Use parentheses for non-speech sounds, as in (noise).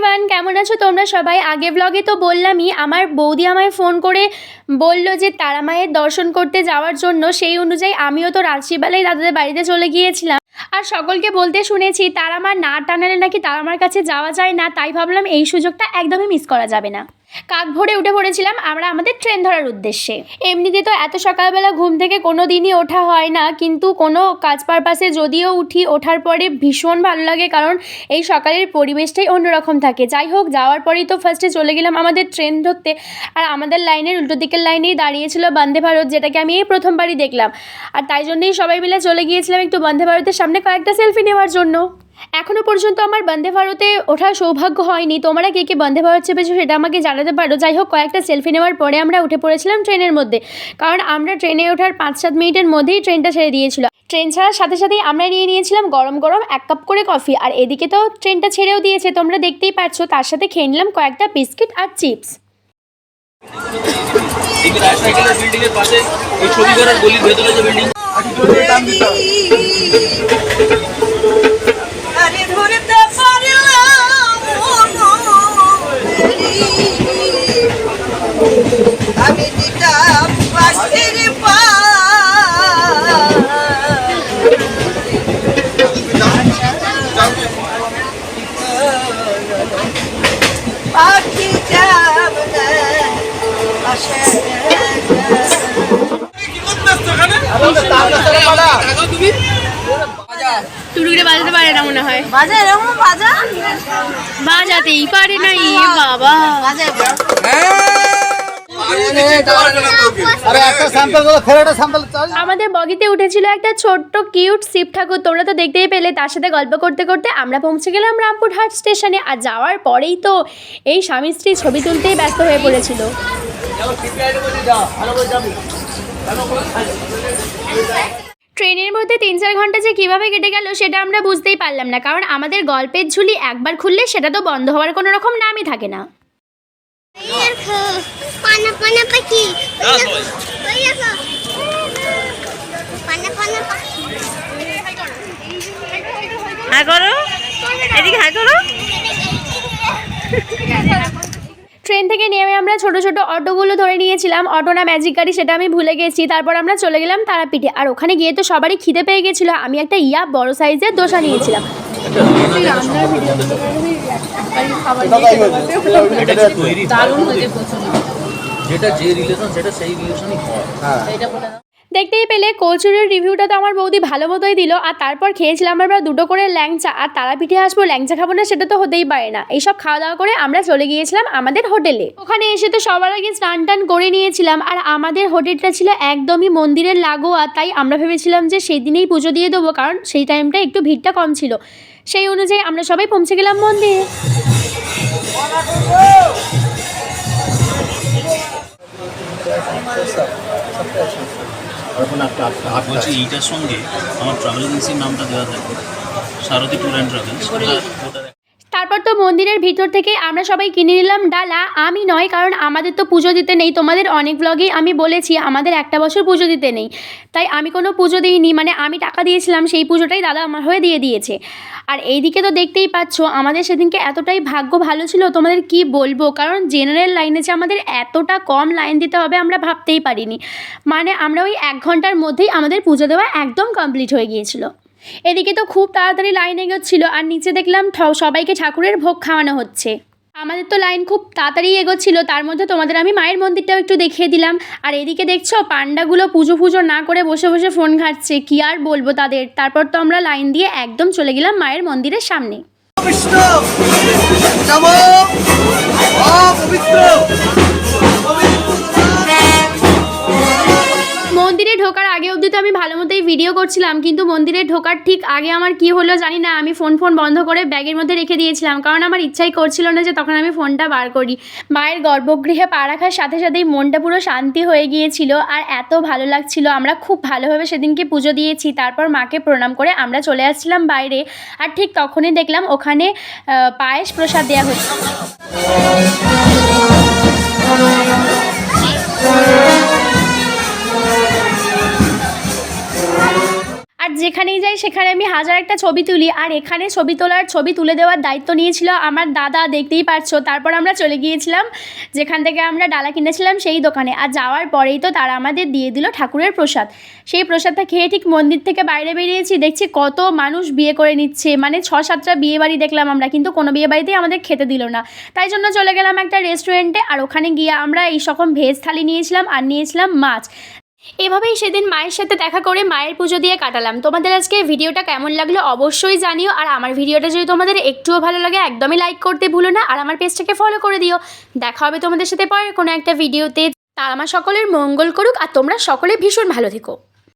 Everyone কেমন আছো তোমরা সবাই? আগে ব্লগে তো বললামই, আমার বৌদি আমায় ফোন করে বলল যে তারা মায়ের দর্শন করতে যাওয়ার জন্য, সেই অনুযায়ী আমিও তো রাত্রিবেলায় দাদাদের বাড়িতে চলে গিয়েছিলাম। আর সকলকে বলতে শুনেছি, তারা মা না টানালে নাকি তারা মার কাছে যাওয়া যায় না, তাই ভাবলাম এই সুযোগটা একদমই মিস করা যাবে না। কাক ভোরে উঠে পড়েছিলাম আমরা আমাদের ট্রেন ধরার উদ্দেশ্যে। এমনিতে তো এত সকালবেলা ঘুম থেকে কোনো দিনই ওঠা হয় না, কিন্তু কোনো কাজ পারপাসে যদিও উঠি, ওঠার পরে ভীষণ ভালো লাগে কারণ এই সকালের পরিবেশটাই অন্যরকম থাকে। যাই হোক, যাওয়ার পরেই তো ফার্স্টে চলে গেলাম আমাদের ট্রেন ধরতে। আর আমাদের লাইনের উল্টো দিকের লাইনেই দাঁড়িয়েছিল বন্দে ভারত, যেটাকে আমি এই প্রথমবারই দেখলাম। আর তাই জন্যই সবাই মিলে চলে গিয়েছিলাম একটু বন্দে ভারতের সামনে কয়েকটা সেলফি নেওয়ার জন্য। এখনও পর্যন্ত আমার বন্দে ভারতে ওঠার সৌভাগ্য হয়নি। তোমরা কে কে বন্দে ভারত চেপেছো সেটা আমাকে জানাতে পারো। যাই হোক কয়েকটা সেলফি নেওয়ার পরে আমরা উঠে পড়েছিলাম ট্রেনের মধ্যে। কারণ আমরা ট্রেনে ওঠার পাঁচ সাত মিনিটের মধ্যেই ট্রেনটা ছেড়ে দিয়েছিল। ট্রেন ছাড়ার সাথে সাথেই আমরা নিয়ে নিয়েছিলাম গরম গরম এক কাপ করে কফি আর এদিকে তো ট্রেনটা ছেড়েও দিয়েছে তোমরা দেখতেই পাচ্ছো। তার সাথে খেয়ে নিলাম কয়েকটা বিস্কিট আর চিপস এই রাজ সাইকেলের বিল্ডিং এর পাশে ওই ছবি করার গলির ভেতরে যে বিল্ডিং পাশে বাজাতে পারে না মনে হয়। বাজা এরকম বাজা? বাজাতেই পারে না ই বাবা। বাজা। আরে একটা স্যাম্পলগুলো ফের একটা স্যাম্পল চাল আমাদের বগিতে উঠেছিল একটা ছোট্ট কিউট শিব ঠাকুর। তোমরা তো দেখতেই পেলে তার সাথে গল্প করতে করতে আমরা পৌঁছে গেলাম রামপুরহাট স্টেশনে। আর যাওয়ার পরেই তো এই স্বামী স্ত্রী ছবি তুলতেই ব্যস্ত হয়ে পড়েছিল। ট্রেনের মধ্যে তিন চার ঘণ্টা যে কীভাবে কেটে গেল সেটা আমরা বুঝতেই পারলাম না কারণ আমাদের গল্পের ঝুলি একবার খুললে সেটা তো বন্ধ হওয়ার কোনো রকম নামই থাকে না। হ্যাঁ করো। এদিকে হ্যাঁ করো। (laughs) ট্রেন থেকে নেমে আমরা ছোট ছোট অটোগুলো ধরে নিয়েছিলাম। অটো না ম্যাজিক গাড়ি সেটা আমি ভুলে গেছি। তারপর আমরা চলে গেলাম তারাপীঠে। আর ওখানে গিয়ে তো সবারই খিদে পেয়ে গেছিল। আমি একটা ইয়া বড় সাইজের দোসা নিয়েছিলাম। যেটা যে রিলেশন সেটা সেই রিলেশনই হয়। দেখতেই পেলে কচুরির রিভিউটা তো আমার বৌদি ভালো মতোই দিল আর তারপর খেয়েছিলাম আমরা দুটো করে ল্যাংচা আর তারাপীঠে আসব ল্যাংচা খাব না সেটা তো হতেই পারে না এইসব খাওয়া দাওয়া করে আমরা চলে গিয়েছিলাম আমাদের হোটেলে ওখানে এসে তো সবার আগে স্নান টান করে নিয়েছিলাম আর আমাদের হোটেলটা ছিল একদমই মন্দিরের লাগোয়া তাই আমরা ভেবেছিলাম যে সেই দিনেই পুজো দিয়ে দেবো কারণ সেই টাইমটা একটু ভিড়টা কম ছিল সেই অনুযায়ী আমরা সবাই পৌঁছে গেলাম মন্দিরে বলছি এইটার সঙ্গে আমার ট্রাভেল এজেন্সির নামটা দেওয়া থাকবে সারথী ট্যুর অ্যান্ড ট্রাভেলস ওটা তারপর তো মন্দিরের ভিতর থেকে আমরা সবাই কিনে নিলাম ডালা। আমি নয়, কারণ আমাদের তো পুজো দিতে নেই। তোমাদের অনেক ব্লগেই আমি বলেছি, আমাদের একটা বছর পুজো দিতে নেই। তাই আমি কোনো পুজো দিইনি মানে আমি টাকা দিয়েছিলাম, সেই পুজোটাই দাদা আমার হয়ে দিয়ে দিয়েছে। আর এইদিকে তো দেখতেই পাচ্ছ, আমাদের সেদিনকে এতটাই ভাগ্য ভালো ছিল, তোমাদের কি বলব? কারণ জেনারেল লাইনে যে আমাদের এতটা কম লাইন দিতে হবে আমরা ভাবতেই পারিনি। মানে আমরা ওই এক ঘণ্টার মধ্যেই আমাদের পুজো দেওয়া একদম কমপ্লিট হয়ে গিয়েছিল। এদিকে তো খুব তাড়াতাড়ি লাইন এগোচ্ছিল, আর নিচে দেখলাম সবাইকে ঠাকুরের ভোগ খাওয়ানো হচ্ছে। আমাদের তো লাইন খুব তাড়াতাড়ি এগোচ্ছিল, তার মধ্যে তোমাদের আমি মায়ের মন্দিরটাও একটু দেখিয়ে দিলাম। আর এদিকে দেখছ, পান্ডাগুলো পুজো ফুজো না করে বসে বসে ফোন ঘাটছে, কি আর বলব তাদের? তারপর তো আমরা লাইন দিয়ে একদম চলে গেলাম মায়ের মন্দিরের সামনে। ভিডিও করছিলাম, কিন্তু মন্দিরে ঢোকার ঠিক আগে আমার কি হলো জানি না। আমি ফোন ফোন বন্ধ করে ব্যাগের মধ্যে রেখে দিয়েছিলাম, কারণ আমার ইচ্ছাই করছিল না যে তখন আমি ফোনটা বার করি। মায়ের গর্ভগৃহে পা রাখার সাথে সাথেই মনটা পুরো শান্তি হয়ে গিয়েছিল, আর এত ভালো লাগছিল। আমরা খুব ভালোভাবে সেদিনকে পুজো দিয়েছি, তারপর মাকে প্রণাম করে আমরা চলে আসছিলাম বাইরে, আর ঠিক তখনই দেখলাম ওখানে পায়েস প্রসাদ দেওয়া হচ্ছে। যেখানেই যাই, সেখানে আমি হাজার একটা ছবি তুলি। আর এখানে ছবি তোলার, ছবি তুলে দেওয়ার দায়িত্ব নিয়েছিল আমার দাদা, দেখতেই পারছ। তারপর আমরা চলে গিয়েছিলাম, যেখান থেকে আমরা ডালা কিনেছিলাম সেই দোকানে। আর যাওয়ার পরেই তো তারা আমাদের দিয়ে দিল ঠাকুরের প্রসাদ। সেই প্রসাদটা খেয়ে ঠিক মন্দির থেকে বাইরে বেরিয়েছি, দেখছি কত মানুষ বিয়ে করে নিচ্ছে। মানে ছ সাতটা বিয়ে বাড়ি দেখলাম আমরা, কিন্তু কোনো বিয়ে বাড়িতেই আমাদের খেতে দিল না। তাই জন্য চলে গেলাম একটা রেস্টুরেন্টে আর ওখানে গিয়ে আমরা এই সকম ভেজ থালি নিয়েছিলাম আর নিয়েছিলাম মাছ। এভাবেই সেদিন মায়ের সাথে দেখা করে মায়ের পুজো দিয়ে কাটালাম। তোমাদের আজকে ভিডিওটা কেমন লাগল অবশ্যই জানিও। আর আমার ভিডিওটা যদি তোমাদের একটুও ভালো লাগে, একদমই লাইক করতে ভুলো না। আর আমার পেজটাকে ফলো করে দিও। দেখা হবে তোমাদের সাথে পরের কোনো একটা ভিডিওতে। তার আমার সকলের মঙ্গল করুক। আর তোমরা সকলে ভীষণ ভালো থেকো।